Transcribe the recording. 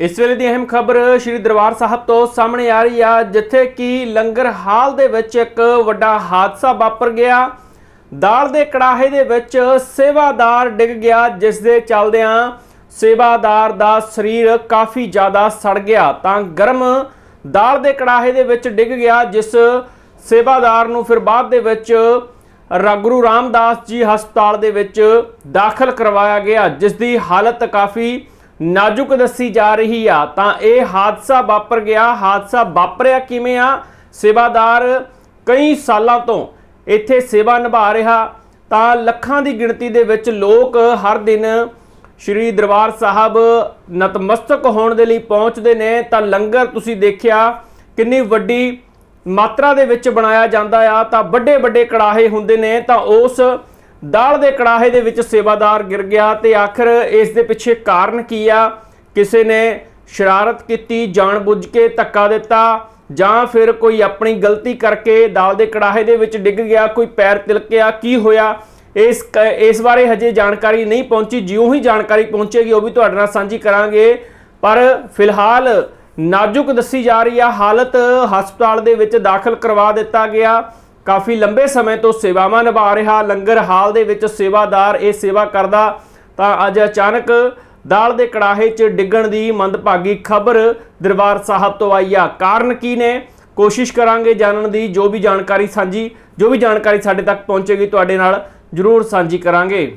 ਇਸ ਵੇਲੇ ਦੀ ਅਹਿਮ ਖਬਰ ਸ੍ਰੀ ਦਰਬਾਰ ਸਾਹਿਬ ਤੋਂ ਸਾਹਮਣੇ ਆ ਰਹੀ ਆ, ਜਿੱਥੇ ਕਿ ਲੰਗਰ ਹਾਲ ਦੇ ਵਿੱਚ ਇੱਕ ਵੱਡਾ ਹਾਦਸਾ ਵਾਪਰ ਗਿਆ। ਦਾਲ ਦੇ ਕੜਾਹੇ ਦੇ ਵਿੱਚ ਸੇਵਾਦਾਰ ਡਿੱਗ ਗਿਆ, ਜਿਸ ਦੇ ਚੱਲਦਿਆਂ ਸੇਵਾਦਾਰ ਦਾ ਸਰੀਰ ਕਾਫੀ ਜ਼ਿਆਦਾ ਸੜ ਗਿਆ। ਤਾਂ ਗਰਮ ਦਾਲ ਦੇ ਕੜਾਹੇ ਦੇ ਵਿੱਚ ਡਿੱਗ ਗਿਆ, ਜਿਸ ਸੇਵਾਦਾਰ ਨੂੰ ਫਿਰ ਬਾਅਦ ਦੇ ਵਿੱਚ ਰਾਗੁਰੂ ਰਾਮਦਾਸ ਜੀ ਹਸਪਤਾਲ ਦੇ ਵਿੱਚ ਦਾਖਲ ਕਰਵਾਇਆ ਗਿਆ, ਜਿਸ ਦੀ ਹਾਲਤ ਕਾਫੀ ਨਾਜ਼ੁਕ ਦੱਸੀ ਜਾ ਰਹੀ ਆ। ਤਾਂ ਇਹ ਹਾਦਸਾ ਵਾਪਰ ਗਿਆ। ਹਾਦਸਾ ਵਾਪਰਿਆ ਕਿਵੇਂ ਆ? ਸੇਵਾਦਾਰ ਕਈ ਸਾਲਾਂ ਤੋਂ ਇੱਥੇ ਸੇਵਾ ਨਿਭਾ ਰਿਹਾ। ਤਾਂ ਲੱਖਾਂ ਦੀ ਗਿਣਤੀ ਦੇ ਵਿੱਚ ਲੋਕ ਹਰ ਦਿਨ ਸ਼੍ਰੀ ਦਰਬਾਰ ਸਾਹਿਬ ਨਤਮਸਤਕ ਹੋਣ ਦੇ ਲਈ ਪਹੁੰਚਦੇ ਨੇ। ਤਾਂ ਲੰਗਰ ਤੁਸੀਂ ਦੇਖਿਆ ਕਿੰਨੀ ਵੱਡੀ ਮਾਤਰਾ ਦੇ ਵਿੱਚ ਬਣਾਇਆ ਜਾਂਦਾ ਆ। ਤਾਂ ਵੱਡੇ ਵੱਡੇ ਕੜਾਹੇ ਹੁੰਦੇ ਨੇ। ਤਾਂ ਉਸ ਦਾਲ ਦੇ ਕੜਾਹੇ ਦੇ ਵਿੱਚ ਸੇਵਾਦਾਰ ਗਿਰ ਗਿਆ ਤੇ ਆਖਰ ਇਸ ਦੇ ਪਿੱਛੇ ਕਾਰਨ ਕੀ ਆ? ਕਿਸੇ ਨੇ ਸ਼ਰਾਰਤ ਕੀਤੀ, ਜਾਣਬੁੱਝ ਕੇ ਧੱਕਾ ਦਿੱਤਾ ਜਾਂ ਫਿਰ ਕੋਈ ਆਪਣੀ ਗਲਤੀ ਕਰਕੇ ਦਾਲ ਦੇ ਕੜਾਹੇ ਦੇ ਵਿੱਚ ਡਿੱਗ ਗਿਆ, ਕੋਈ ਪੈਰ ਤਿਲਕਿਆ, ਕੀ ਹੋਇਆ? ਇਸ ਕ- ਇਸ ਬਾਰੇ ਹਜੇ ਜਾਣਕਾਰੀ ਨਹੀਂ ਪਹੁੰਚੀ, ਜਿਉਂ ਹੀ ਜਾਣਕਾਰੀ ਪਹੁੰਚੇਗੀ ਉਹ ਵੀ ਤੁਹਾਡੇ ਨਾਲ ਸਾਂਝੀ ਕਰਾਂਗੇ। ਪਰ ਫਿਲਹਾਲ ਨਾਜ਼ੁਕ ਦੱਸੀ ਜਾ ਰਹੀ ਆ, ਹਾਲਤ ਹਸਪਤਾਲ ਦੇ ਵਿੱਚ ਦਾਖਲ ਕਰਵਾ ਦਿੱਤਾ ਗਿਆ। ਕਾਫੀ ਲੰਬੇ ਸਮੇਂ ਤੋਂ ਸੇਵਾਵਾਂ ਨਿਭਾ ਰਿਹਾ, ਲੰਗਰ ਹਾਲ ਦੇ ਵਿੱਚ ਸੇਵਾਦਾਰ ਇਹ ਸੇਵਾ ਕਰਦਾ, ਤਾਂ ਅੱਜ ਅਚਾਨਕ ਦਾਲ ਦੇ ਕੜਾਹੇ 'ਚ ਡਿੱਗਣ ਦੀ ਮੰਦਭਾਗੀ ਖਬਰ ਦਰਬਾਰ ਸਾਹਿਬ ਤੋਂ ਆਈ ਆ। ਕਾਰਨ ਕੀ ਨੇ? ਕੋਸ਼ਿਸ਼ ਕਰਾਂਗੇ ਜਾਣਨ ਦੀ, ਜੋ ਵੀ ਜਾਣਕਾਰੀ ਸਾਂਝੀ ਜੋ ਵੀ ਜਾਣਕਾਰੀ ਸਾਡੇ ਤੱਕ ਪਹੁੰਚੇਗੀ, ਤੁਹਾਡੇ ਨਾਲ ਜ਼ਰੂਰ ਸਾਂਝੀ ਕਰਾਂਗੇ।